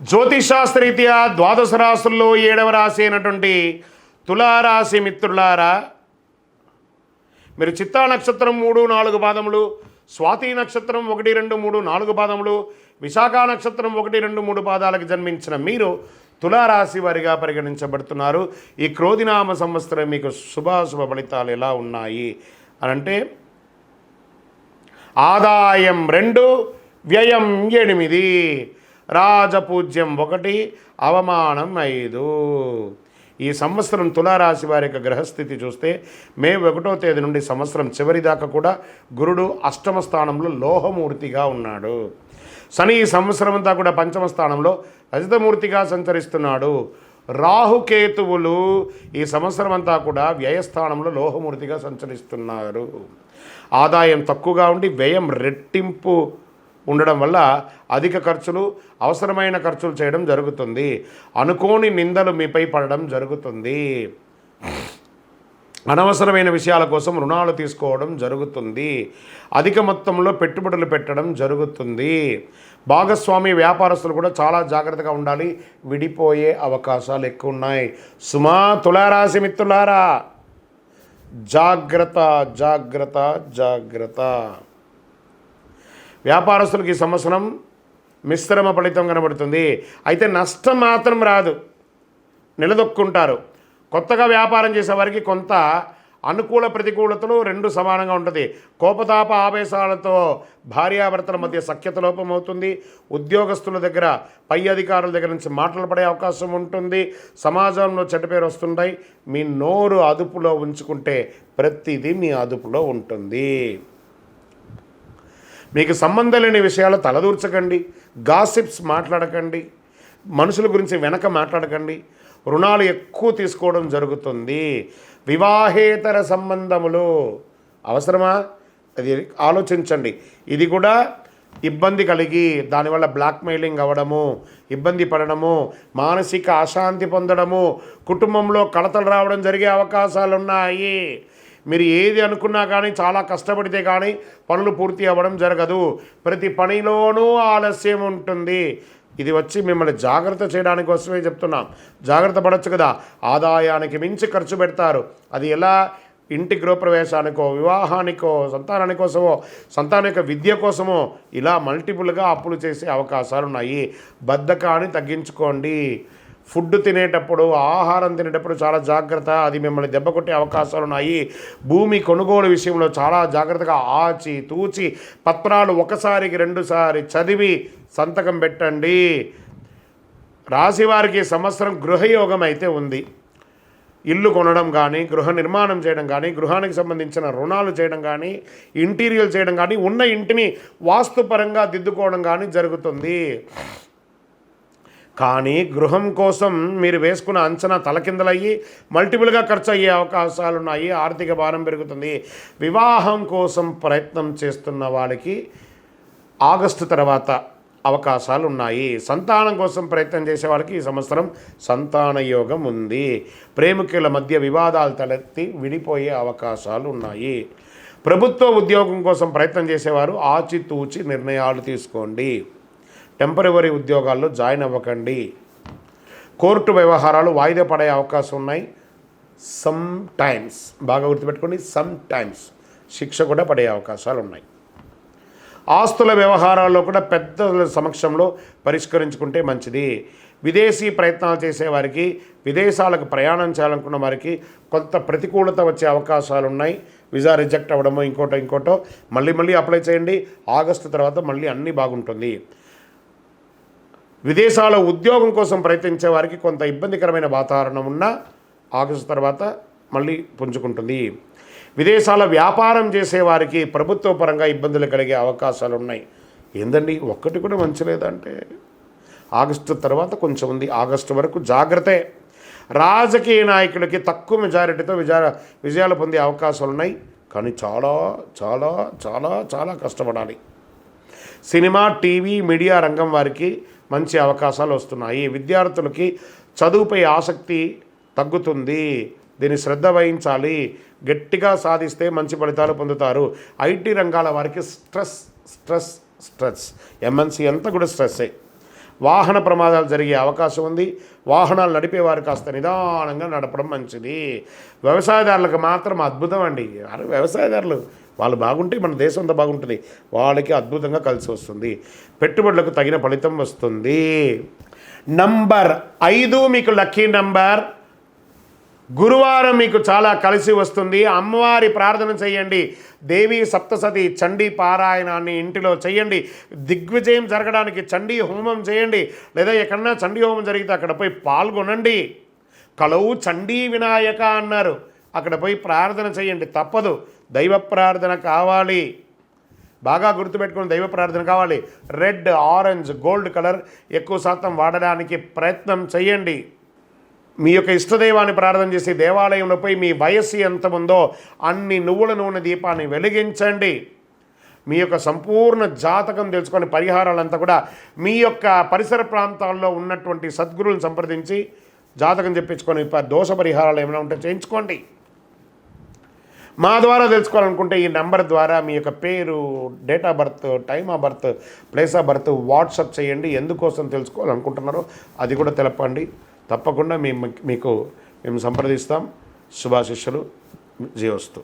జ్యోతిషాస్త్రరీత్యా ద్వాదశ రాశుల్లో ఏడవ రాశి అయినటువంటి తులారాశి మిత్రులారా మీరు చిత్తా నక్షత్రం మూడు నాలుగు పాదములు స్వాతి నక్షత్రం ఒకటి రెండు మూడు నాలుగు పాదములు విశాఖ నక్షత్రం ఒకటి రెండు మూడు పాదాలకు జన్మించిన మీరు తులారాశి వారిగా పరిగణించబడుతున్నారు. ఈ క్రోధినామ సంవత్సరం మీకు శుభాశుభ ఫలితాలు ఎలా ఉన్నాయి అని అంటే ఆదాయం రెండు వ్యయం ఎనిమిది. రాజపూజ్యం ఒకటి అవమానం ఐదు. ఈ సంవత్సరం తులారాశి వారి యొక్క గ్రహస్థితి చూస్తే మే ఒకటో తేదీ నుండి సంవత్సరం చివరి దాకా కూడా గురుడు అష్టమ స్థానంలో లోహమూర్తిగా ఉన్నాడు. శని ఈ సంవత్సరం అంతా కూడా పంచమ స్థానంలో రజతమూర్తిగా సంచరిస్తున్నాడు. రాహుకేతువులు ఈ సంవత్సరం అంతా కూడా వ్యయస్థానంలో లోహమూర్తిగా సంచరిస్తున్నారు. ఆదాయం తక్కువగా ఉండి వ్యయం రెట్టింపు ఉండడం వల్ల అధిక ఖర్చులు అవసరమైన ఖర్చులు చేయడం జరుగుతుంది. అనుకోని నిందలు మీపై పడడం జరుగుతుంది. అనవసరమైన విషయాల కోసం రుణాలు తీసుకోవడం జరుగుతుంది. అధిక మొత్తంలో పెట్టుబడులు పెట్టడం జరుగుతుంది. భాగస్వామి వ్యాపారస్తులు కూడా చాలా జాగ్రత్తగా ఉండాలి. విడిపోయే అవకాశాలు ఎక్కువ ఉన్నాయి. సుమా తులారాశి మిత్రులారా జాగ్రత్త జాగ్రత్త జాగ్రత్త. వ్యాపారస్తులకు ఈ సంవత్సరం మిశ్రమ ఫలితం కనబడుతుంది. అయితే నష్టం మాత్రం రాదు. నిలదొక్కుంటారు. కొత్తగా వ్యాపారం చేసేవారికి కొంత అనుకూల ప్రతికూలతలు రెండు సమానంగా ఉంటుంది. కోపతాప ఆవేశాలతో భార్యాభర్తల మధ్య సఖ్యత లోపం అవుతుంది ఉద్యోగస్తుల దగ్గర పై అధికారుల దగ్గర నుంచి మాటలు పడే అవకాశం ఉంటుంది. సమాజంలో చెడ్డ పేరు వస్తుంటాయి. మీ నోరు అదుపులో ఉంచుకుంటే ప్రతిదీ మీ అదుపులో ఉంటుంది. మీకు సంబంధం లేని విషయాలు తలదూర్చకండి. గాసిప్స్ మాట్లాడకండి. మనుషుల గురించి వెనక మాట్లాడకండి. రుణాలు ఎక్కువ తీసుకోవడం జరుగుతుంది. వివాహేతర సంబంధములు అవసరమా? అది ఆలోచించండి. ఇది కూడా ఇబ్బంది కలిగి దానివల్ల బ్లాక్మెయిలింగ్ అవ్వడము ఇబ్బంది పడడము మానసిక అశాంతి పొందడము కుటుంబంలో కలతలు రావడం జరిగే అవకాశాలు ఉన్నాయి మీరు ఏది అనుకున్నా కానీ చాలా కష్టపడితే కానీ పనులు పూర్తి అవ్వడం జరగదు. ప్రతి పనిలోనూ ఆలస్యం ఉంటుంది. ఇది వచ్చి మిమ్మల్ని జాగ్రత్త చేయడానికి కోసమే చెప్తున్నాం. జాగ్రత్త పడవచ్చు కదా. ఆదాయానికి మించి ఖర్చు పెడతారు. అది ఎలా? ఇంటి గృహప్రవేశానికో వివాహానికో సంతానాని కోసమో సంతానం యొక్క విద్య కోసమో ఇలా మల్టిపుల్గా అప్పులు చేసే అవకాశాలు ఉన్నాయి బద్ధకాన్ని తగ్గించుకోండి. ఫుడ్ తినేటప్పుడు ఆహారం తినేటప్పుడు చాలా జాగ్రత్త. అది మిమ్మల్ని దెబ్బ కొట్టే అవకాశాలు ఉన్నాయి. భూమి కొనుగోలు విషయంలో చాలా జాగ్రత్తగా ఆచి తూచి పత్రాలు ఒకసారికి రెండుసారి చదివి సంతకం పెట్టండి. రాశివారికి సంవత్సరం గృహయోగం అయితే ఉంది. ఇల్లు కొనడం కానీ గృహ నిర్మాణం చేయడం కానీ గృహానికి సంబంధించిన రుణాలు చేయడం కానీ ఇంటీరియల్ చేయడం కానీ ఉన్న ఇంటిని వాస్తుపరంగా దిద్దుకోవడం కానీ జరుగుతుంది. కానీ గృహం కోసం మీరు వేసుకున్న అంచనా తలకిందలయ్యి మల్టిపుల్గా ఖర్చు అయ్యే అవకాశాలు ఉన్నాయి ఆర్థిక భారం పెరుగుతుంది. వివాహం కోసం ప్రయత్నం చేస్తున్న వాళ్ళకి ఆగస్టు తర్వాత అవకాశాలు ఉన్నాయి సంతానం కోసం ప్రయత్నం చేసే వాళ్ళకి ఈ సంవత్సరం సంతాన యోగం ఉంది. ప్రేమికుల మధ్య వివాదాలు తలెత్తి విడిపోయే అవకాశాలు ఉన్నాయి ప్రభుత్వ ఉద్యోగం కోసం ప్రయత్నం చేసేవారు ఆచితూచి నిర్ణయాలు తీసుకోండి. టెంపరవరీ ఉద్యోగాల్లో జాయిన్ అవ్వకండి. కోర్టు వ్యవహారాలు వాయిదా పడే అవకాశం ఉన్నాయి. సమ్ టైమ్స్ బాగా గుర్తుపెట్టుకోండి సమ్ టైమ్స్ శిక్ష కూడా పడే అవకాశాలు ఉన్నాయి. ఆస్తుల వ్యవహారాల్లో కూడా పెద్దల సమక్షంలో పరిష్కరించుకుంటే మంచిది. విదేశీ ప్రయత్నాలు చేసేవారికి విదేశాలకు ప్రయాణం చేయాలనుకున్న వారికి కొంత ప్రతికూలత వచ్చే అవకాశాలు ఉన్నాయి. విజా రిజెక్ట్ అవ్వడమో ఇంకోటో ఇంకోటో మళ్ళీ మళ్ళీ అప్లై చేయండి. ఆగస్టు తర్వాత మళ్ళీ అన్నీ బాగుంటుంది. విదేశాల ఉద్యోగం కోసం ప్రయత్నించే వారికి కొంత ఇబ్బందికరమైన వాతావరణం ఉన్నా ఆగస్టు తర్వాత మళ్ళీ పుంజుకుంటుంది. విదేశాల వ్యాపారం చేసేవారికి ప్రభుత్వ పరంగా ఇబ్బందులు కలిగే అవకాశాలు ఉన్నాయి. ఏందండి? ఒక్కటి కూడా మంచి లేదంటే ఆగస్టు తర్వాత కొంచెం ఉంది. ఆగస్టు వరకు జాగ్రత్తే. రాజకీయ నాయకులకి తక్కువ మెజారిటీతో విజయ విజయాలు పొందే అవకాశాలు ఉన్నాయి. కానీ చాలా చాలా చాలా చాలా కష్టపడాలి. సినిమా టీవీ మీడియా రంగం వారికి మంచి అవకాశాలు వస్తున్నాయి. విద్యార్థులకి చదువుపై ఆసక్తి తగ్గుతుంది. దీన్ని శ్రద్ధ వహించాలి. గట్టిగా సాధిస్తే మంచి ఫలితాలు పొందుతారు. ఐటీ రంగాల వారికి స్ట్రెస్ స్ట్రెస్ స్ట్రెస్. ఎంఎన్సీ అంతా కూడా స్ట్రెస్సే. వాహన ప్రమాదాలు జరిగే అవకాశం ఉంది. వాహనాలు నడిపేవారు కాస్త నిదానంగా నడపడం మంచిది. వ్యవసాయదారులకు మాత్రం అద్భుతం అండి. అరే వ్యవసాయదారులు వాళ్ళు బాగుంటే మన దేశం అంతా బాగుంటుంది. వాళ్ళకి అద్భుతంగా కలిసి వస్తుంది. పెట్టుబడులకు తగిన ఫలితం వస్తుంది. నంబర్ ఐదు మీకు లక్కీ నంబర్ గురువారం మీకు చాలా కలిసి వస్తుంది. అమ్మవారి ప్రార్థన చేయండి. దేవి సప్తసతి చండీ పారాయణాన్ని ఇంటిలో చేయండి. దిగ్విజయం జరగడానికి చండీ హోమం చేయండి. లేదా ఎక్కడన్నా చండీ హోమం జరిగితే అక్కడ పోయి పాల్గొనండి. కలవు చండీ వినాయక అన్నారు. అక్కడ పోయి ప్రార్థన చేయండి. తప్పదు. దైవ ప్రార్థన కావాలి. బాగా గుర్తుపెట్టుకుని దైవ ప్రార్థన కావాలి. రెడ్ ఆరెంజ్ గోల్డ్ కలర్ ఎక్కువ శాతం వాడడానికి ప్రయత్నం చేయండి. మీ యొక్క ఇష్టదైవాన్ని ప్రార్థన చేసి దేవాలయంలో పోయి మీ వయస్సు ఎంత ఉందో అన్ని నువ్వుల నూనె దీపాన్ని వెలిగించండి. మీ యొక్క సంపూర్ణ జాతకం తెలుసుకొని పరిహారాలంతా కూడా మీ యొక్క పరిసర ప్రాంతాల్లో ఉన్నటువంటి సద్గురువులను సంప్రదించి జాతకం చెప్పించుకొని దోష పరిహారాలు ఏమైనా ఉంటే చేయించుకోండి. మా ద్వారా తెలుసుకోవాలనుకుంటే ఈ నెంబర్ ద్వారా మీ యొక్క పేరు date of birth time of birth place of birth WhatsApp చేయండి. ఎందుకోసం తెలుసుకోవాలనుకుంటున్నారో అది కూడా తెలపండి. తప్పకుండా మేము మీకు మేము సంప్రదిస్తాం. శుభాశిష్యులు. జీవస్తు